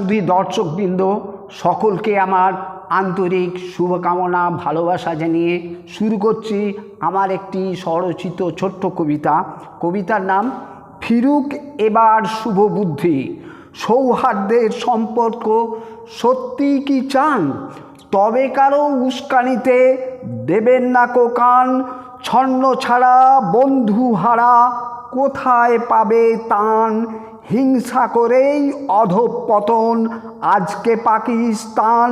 শুধু দর্শকবৃন্দ, সকলকে আমার আন্তরিক শুভকামনা, ভালোবাসা জানিয়ে শুরু করছি আমার একটি স্বরচিত ছোট্ট কবিতা। কবিতার নাম, ফিরুক এবার শুভ বুদ্ধি। সৌহার্দ্যের সম্পর্ক সত্যি কি চান? তবে কারও উস্কানিতে দেবেন না কো কান। ছন্ন ছাড়া বন্ধু হারা কোথায় পাবে তান? হিংসা করেই অধঃপতন আজকে পাকিস্তান।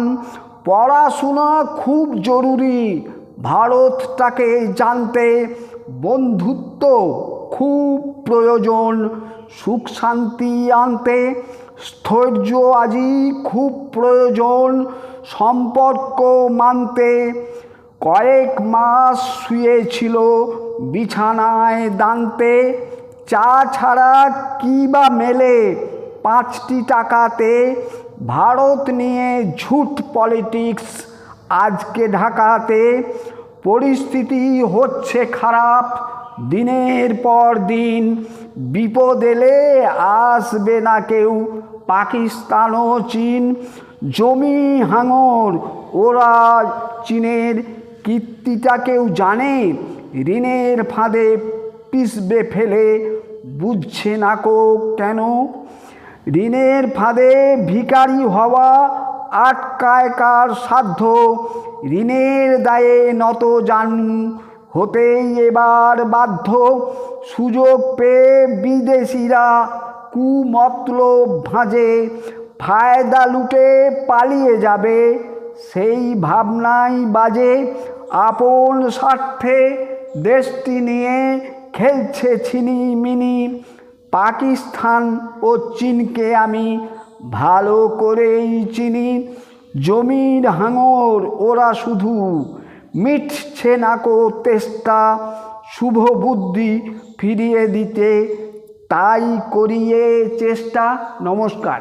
পড়াশোনা খুব জরুরি, ভারতটাকে জানতে বন্ধুত্ব খুব প্রয়োজন। সুখ শান্তি আনতে স্থৈর্য আজই খুব প্রয়োজন, সম্পর্ক মানতে কয়েক মাস শুয়েছিল বিছানায় দান্তে, চা ছাড়া কী বা মেলে পাঁচটি টাকাতে। ভারত নিয়ে ঝুট পলিটিক্স আজকে ঢাকাতে। পরিস্থিতি হচ্ছে খারাপ, দিনের পর দিন। বিপদ এলে আসবে না কেউ, পাকিস্তান ও চীন। জমি হাঙর, ওরা চীনের কীর্তিটা কেউ জানে? ঋণের ফাঁদে পিসবে ফেলে, বুঝছে না কো কেন? ঋণের ফাঁদে ভিখারি হওয়া আটকায় কার সাধ্য? ঋণের দায়ে নত যান হতেই এবার বাধ্য। সুযোগ পেয়ে বিদেশিরা কুমতলব ভাঁজে, ফায়দা লুটে পালিয়ে যাবে, সেই ভাবনাই বাজে। আপন স্বার্থে দেশটি নিয়ে খেলছে ছিনি মিনি। পাকিস্তান ও চীনকে আমি ভালো করেই চিনি। জমির হাঙর, ওরা শুধু মিটছে না কো তেষ্টা। শুভ বুদ্ধি ফিরিয়ে দিতে তাই করিয়ে চেষ্টা। নমস্কার।